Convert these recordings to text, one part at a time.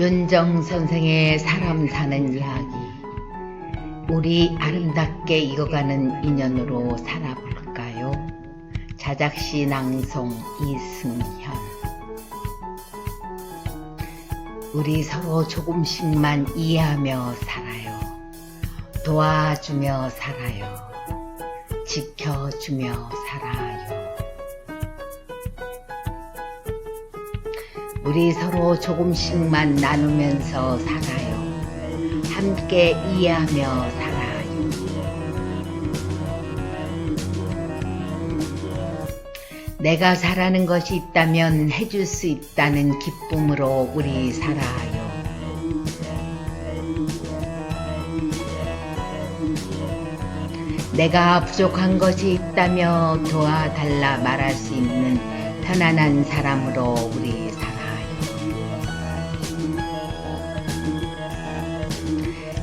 윤정 선생의 사람 사는 이야기. 우리 아름답게 익어가는 인연으로 살아볼까요? 자작시 낭송 이승현. 우리 서로 조금씩만 이해하며 살아요. 도와주며 살아요. 지켜주며 살아요. 우리 서로 조금씩만 나누면서 살아요. 함께 이해하며 살아요. 내가 잘하는 것이 있다면 해줄 수 있다는 기쁨으로 우리 살아요. 내가 부족한 것이 있다며 도와달라 말할 수 있는 편안한 사람으로 우리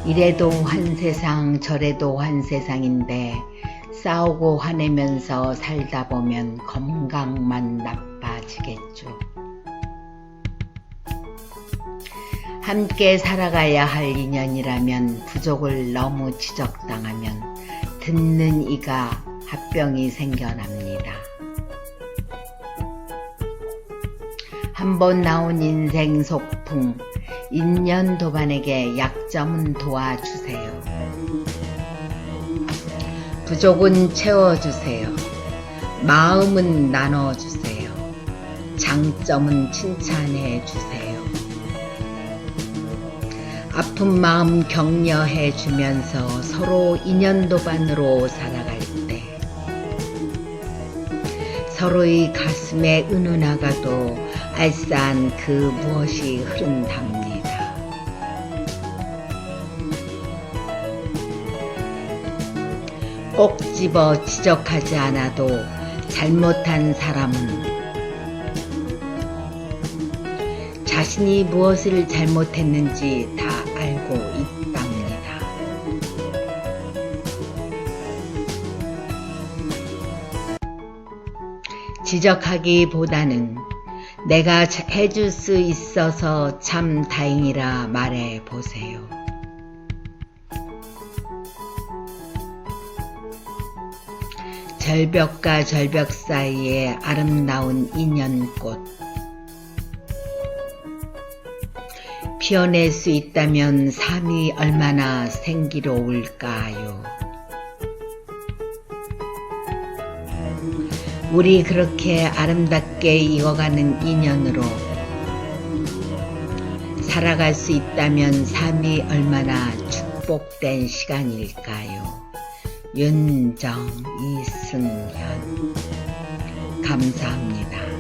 이래도 한 세상 저래도 한 세상인데 싸우고 화내면서 살다 보면 건강만 나빠지겠죠. 함께 살아가야 할 인연이라면 부족을 너무 지적당하면 듣는 이가 합병이 생겨납니다. 한번 나온 인생 속풍, 인연 도반에게 약점은 도와주세요. 부족은 채워주세요. 마음은 나눠주세요. 장점은 칭찬해 주세요. 아픈 마음 격려해 주면서 서로 인연 도반으로 살아갈 때 서로의 가슴에 은은하가도 알싸한 그 무엇이 흐른답니다. 꼭 집어 지적하지 않아도 잘못한 사람은 자신이 무엇을 잘못했는지 다 알고 있답니다. 지적하기보다는 내가 해줄 수 있어서 참 다행이라 말해 보세요. 절벽과 절벽 사이에 아름다운 인연꽃. 피어낼 수 있다면 삶이 얼마나 생기로울까요? 우리 그렇게 아름답게 익어가는 인연으로 살아갈 수 있다면 삶이 얼마나 축복된 시간일까요? 윤정 이승현 감사합니다.